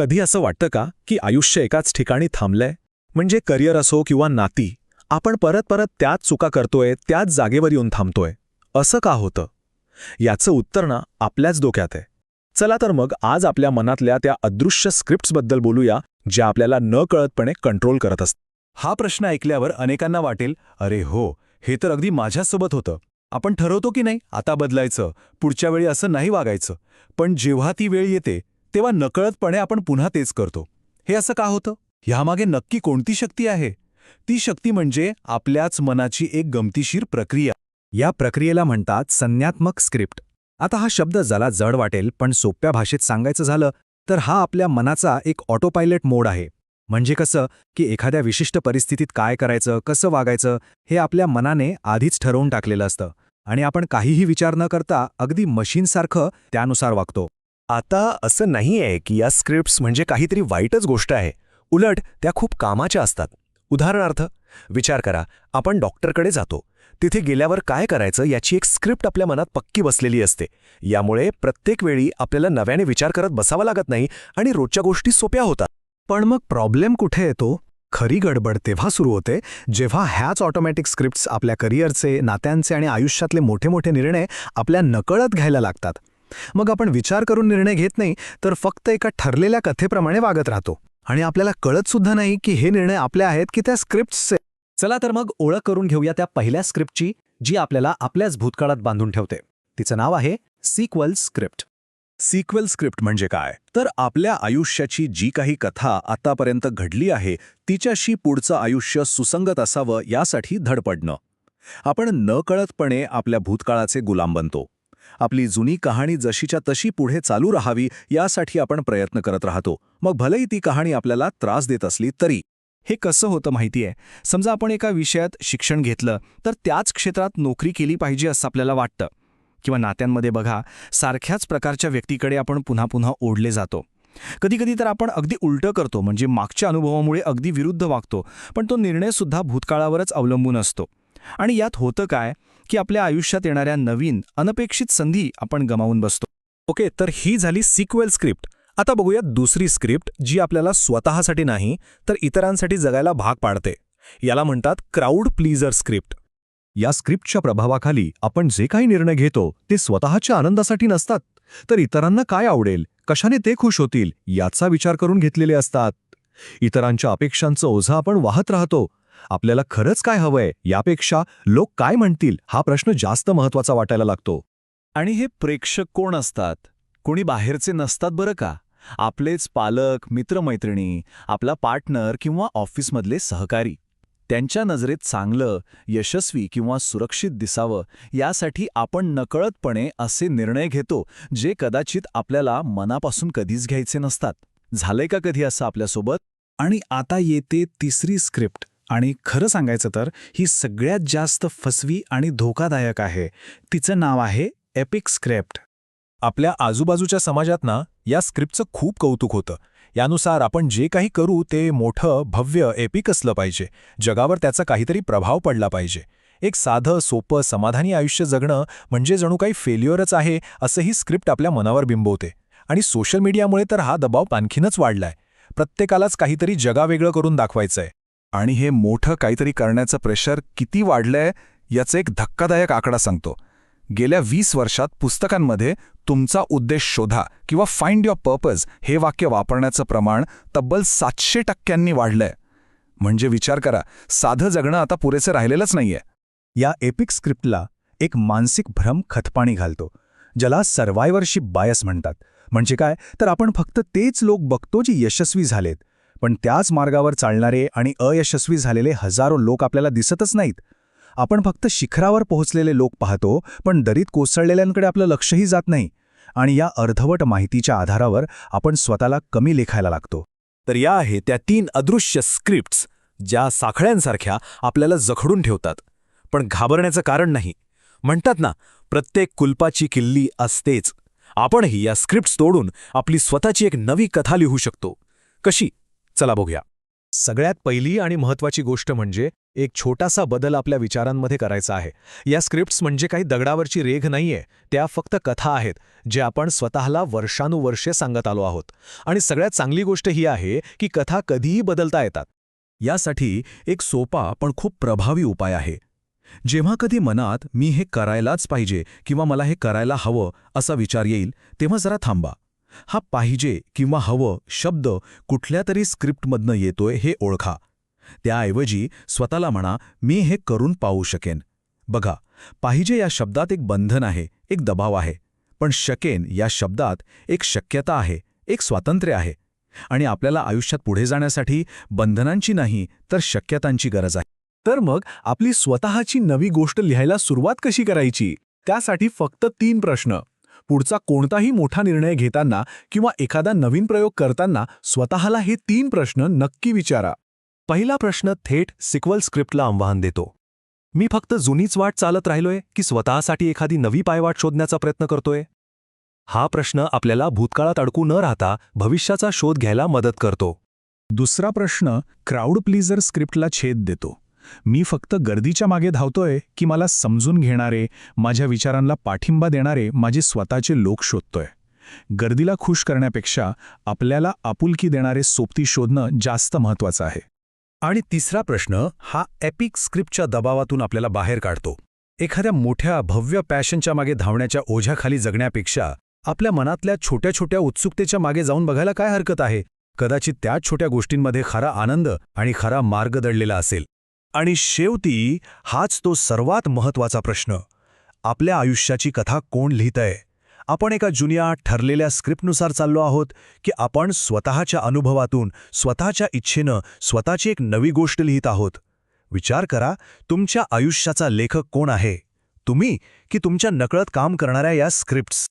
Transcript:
कधी असं वाटतं का की आयुष्य एकाच ठिकाणी थांबलंय? म्हणजे करिअर असो किंवा नाती आपण परत परत त्याच चुका करतोय त्याच जागेवर येऊन थांबतोय. असं का होतं? याचं उत्तर ना आपल्याच डोक्यात आहे. चला तर मग आज आपल्या मनातल्या त्या अदृश्य स्क्रिप्ट्सबद्दल बोलूया ज्या आपल्याला न कळतपणे कंट्रोल करत असतात. हा प्रश्न ऐकल्यावर अनेकांना वाटेल अरे हो हे तर अगदी माझ्यासोबत होतं. आपण ठरवतो की नाही आता बदलायचं पुढच्या वेळी असं नाही वागायचं. पण जेव्हा ती वेळ येते तेव्हा नकळतपणे आपण पुन्हा तेच करतो. हे असं का होतं? ह्यामागे नक्की कोणती शक्ती आहे? ती शक्ती म्हणजे आपल्याच मनाची एक गमतीशीर प्रक्रिया. या प्रक्रियेला म्हणतात संज्ञात्मक स्क्रिप्ट. आता हा शब्द जला जड वाटेल पण सोप्या भाषेत सांगायचं झालं तर हा आपल्या मनाचा एक ऑटोपायलट मोड आहे. म्हणजे कसं की एखाद्या विशिष्ट परिस्थितीत काय करायचं कसं वागायचं हे आपल्या मनाने आधीच ठरवून टाकलेलं असतं. आणि आपण काहीही विचार न करता अगदी मशीनसारखं त्यानुसार वागतो. आता असं नाही आहे की या स्क्रिप्ट्स म्हणजे काहीतरी वाईटच गोष्ट आहे. उलट त्या खूप कामाच्या असतात. उदाहरणार्थ विचार करा आपण डॉक्टरकडे जातो. तिथे गेल्यावर काय करायचं याची एक स्क्रिप्ट आपल्या मनात पक्की बसलेली असते. यामुळे प्रत्येक वेळी आपल्याला नव्याने विचार करत बसावा लागत नाही आणि रोजच्या गोष्टी सोप्या होतात. पण मग प्रॉब्लेम कुठे येतो? खरी गडबड तेव्हा सुरू होते जेव्हा ह्याच ऑटोमॅटिक स्क्रिप्ट्स आपल्या करिअरचे नात्यांचे आणि आयुष्यातले मोठे मोठे निर्णय आपल्या नकळत घ्यायला लागतात. मग आपण विचार करून निर्णय घेत नाही तर फक्त एका ठरलेल्या कथेप्रमाणे वागत राहतो. आणि आपल्याला कळत सुद्धा नाही की हे निर्णय आपले आहेत की त्या स्क्रिप्ट्सचे चला तर मग ओळख करून घेऊया त्या पहिल्या स्क्रिप्टची जी आपल्याला आपल्याच भूतकाळात बांधून ठेवते. तिचं नाव आहे सिक्वल स्क्रिप्ट सिक्वेल स्क्रिप्ट म्हणजे काय? तर आपल्या आयुष्याची जी काही कथा आतापर्यंत घडली आहे तिच्याशी पुढचं आयुष्य सुसंगत असावं यासाठी धडपडणं. आपण नकळतपणे आपल्या भूतकाळाचे गुलाम बनतो. आपली जुनी कहाणी जशीच्या तशी पुढे चालू राहावी यासाठी आपण प्रयत्न करत राहतो. मग भलेही ती कहाणी आपल्याला त्रास देत असली तरी. हे कसं होतं माहितीये? समजा आपण एका विषयात शिक्षण घेतलं तर त्याच क्षेत्रात नोकरी केली पाहिजे असं आपल्याला वाटतं. किंवा नात्यांमध्ये बघा सारख्याच प्रकारच्या व्यक्तीकडे आपण पुन्हा पुन्हा ओढले जातो. कधीकधी तर आपण अगदी उलटं करतो म्हणजे मागच्या अनुभवामुळे अगदी विरुद्ध वागतो पण तो निर्णयसुद्धा भूतकाळावरच अवलंबून असतो. आणि यात होतं काय की आपल्या आयुष्यात येणाऱ्या नवीन अनपेक्षित संधी आपण गमावून बसतो. ओके तर ही झाली सिक्वेल स्क्रिप्ट. आता बघूया दुसरी स्क्रिप्ट जी आपल्याला स्वतःसाठी नाही तर इतरांसाठी जगायला भाग पाडते. याला म्हणतात क्राऊड प्लीजर स्क्रिप्ट. या स्क्रिप्टच्या प्रभावाखाली आपण जे काही निर्णय घेतो ते स्वतःच्या आनंदासाठी नसतात. तर इतरांना काय आवडेल? कशाने ते खुश होतील? याचा विचार करून घेतलेले असतात. इतरांच्या अपेक्षांचं ओझं आपण वाहत राहतो. आपल्याला खरंच काय हवंय यापेक्षा लोक काय म्हणतील हा प्रश्न जास्त महत्त्वाचा वाटायला लागतो. आणि हे प्रेक्षक कोण असतात? कोणी बाहेरचे नसतात बरं का? आपलेच पालक मित्रमैत्रिणी आपला पार्टनर किंवा ऑफिसमधले सहकारी. त्यांच्या नजरेत चांगलं यशस्वी किंवा सुरक्षित दिसावं यासाठी आपण नकळतपणे असे निर्णय घेतो जे कदाचित आपल्याला मनापासून कधीच घ्यायचे नसतात. झालंय का कधी असं आपल्यासोबत? आणि आता येते तिसरी स्क्रिप्ट. आणि खरं सांगायचं तर ही सगळ्यात जास्त फसवी आणि धोकादायक आहे. तिचं नाव आहे एपिक स्क्रिप्ट आपल्या आजूबाजूच्या समाजात ना या स्क्रिप्टचं खूप कौतुक होतं. यानुसार आपण जे काही करू ते मोठं भव्य एपिक असलं पाहिजे. जगावर त्याचा काहीतरी प्रभाव पडला पाहिजे. एक साधं सोपं समाधानी आयुष्य जगणं म्हणजे जणू काही फेल्युअरच आहे असं ही स्क्रिप्ट आपल्या मनावर बिंबवते. आणि सोशल मीडियामुळे तर हा दबाव आणखीनच वाढलाय. प्रत्येकालाच काहीतरी जगावेगळं करून दाखवायचंय. आणि हे मोठं काहीतरी करण्याचं प्रेशर किती वाढलंय याचा एक धक्कादायक आकडा सांगतो. गेल्या वीस वर्षात पुस्तकांमध्ये तुमचा उद्देश शोधा किंवा फाइंड युअर पर्पज हे वाक्य वापरण्याचं प्रमाण तब्बल सातशे टक्क्यांनी वाढलंय. म्हणजे विचार करा साधं जगणं आता पुरेसं राहिलेलंच नाहीये. या एपिक स्क्रिप्टला एक मानसिक भ्रम खतपाणी घालतो ज्याला सर्वायवरशिप बायस म्हणतात. म्हणजे काय? तर आपण फक्त तेच लोक बघतो जे यशस्वी झालेत. पण त्याच मार्गावर चालणारे आणि अयशस्वी झालेले हजारो लोक आपल्याला दिसतच नाहीत. आपण फक्त शिखरावर पोहोचलेले लोक पाहतो पण दरीत कोसळलेल्यांकडे आपलं लक्षही जात नाही. आणि या अर्धवट माहितीच्या आधारावर आपण स्वतःला कमी लेखायला लागतो. तर या आहे त्या तीन अदृश्य स्क्रिप्ट्स ज्या साखळ्यांसारख्या आपल्याला जखडून ठेवतात. पण घाबरण्याचं कारण नाही. म्हणतात ना प्रत्येक कुलपाची किल्ली असतेच. आपणही या स्क्रिप्ट्स तोडून आपली स्वतःची एक नवी कथा लिहू शकतो. कशी? चला बघूया. सगळ्यात पहिली आणि महत्वाची गोष्ट म्हणजे एक छोटासा बदल आपल्या विचारांमध्ये करायचा आहे. या स्क्रिप्ट्स म्हणजे काही दगडावरची रेघ नाहीये त्या फक्त कथा आहेत जे आपण स्वतःला वर्षानुवर्षे सांगत आलो आहोत. आणि सगळ्यात चांगली गोष्ट ही आहे की कथा कधीही बदलता येतात. यासाठी एक सोपा पण खूप प्रभावी उपाय आहे. जेव्हा कधी मनात मी हे करायलाच पाहिजे किंवा मला हे करायला हवं असा विचार येईल तेव्हा जरा थांबा. हा पाहिजे किंवा हवं शब्द कुठल्या तरी स्क्रिप्टमधनं येतोय हे ओळखा. त्याऐवजी स्वतःला म्हणा मी हे करून पाहू शकेन. बघा पाहिजे या शब्दात एक बंधन आहे एक दबाव आहे पण शकेन या शब्दात एक शक्यता आहे एक स्वातंत्र्य आहे. आणि आपल्याला आयुष्यात पुढे जाण्यासाठी बंधनांची नाही तर शक्यतांची गरज आहे. तर मग आपली स्वतःची नवी गोष्ट लिहायला सुरुवात कशी करायची? त्यासाठी फक्त तीन प्रश्न. पुढचा कोणताही मोठा निर्णय घेताना किंवा एखादा नवीन प्रयोग करताना स्वतःला हे तीन प्रश्न नक्की विचारा. पहिला प्रश्न थेट सिक्वल स्क्रिप्टला आव्हान देतो. मी फक्त जुनीच वाट चालत राहिलोय की स्वतःसाठी एखादी नवी पायवाट शोधण्याचा प्रयत्न करतोय? हा प्रश्न आपल्याला भूतकाळात अडकू न राहता भविष्याचा शोध घ्यायला मदत करतो. दुसरा प्रश्न क्राऊड प्लीजर स्क्रिप्टला छेद देतो. मी फक्त गर्दीच्या मागे धावतोय की मला समजून घेणारे माझ्या विचारांना पाठिंबा देणारे माझे स्वतःचे लोक शोधतोय. गर्दीला खुश करण्यापेक्षा आपल्याला आपुलकी देणारे सोबती शोधणं जास्त महत्वाचं आहे. आणि तिसरा प्रश्न हा एपिक स्क्रिप्टच्या दबावातून आपल्याला बाहेर काढतो. एखाद्या मोठ्या भव्य पॅशनच्या मागे धावण्याच्या ओझ्याखाली जगण्यापेक्षा आपल्या मनातल्या छोट्या छोट्या उत्सुकतेच्या मागे जाऊन बघायला काय हरकत आहे? कदाचित त्याच छोट्या गोष्टींमध्ये खरा आनंद आणि खरा मार्ग दडलेला असेल. आणि शेवटी हाच तो सर्वात महत्त्वाचा प्रश्न. आपल्या आयुष्याची कथा कोण लिहितंय? आपण एका जुन्या ठरलेल्या स्क्रिप्टनुसार चाललो आहोत की आपण स्वतःच्या अनुभवातून स्वतःच्या इच्छेनं स्वतःची एक नवी गोष्ट लिहित आहोत. विचार करा तुमच्या आयुष्याचा लेखक कोण आहे? तुम्ही की तुमच्या नकळत काम करणाऱ्या या स्क्रिप्ट्स?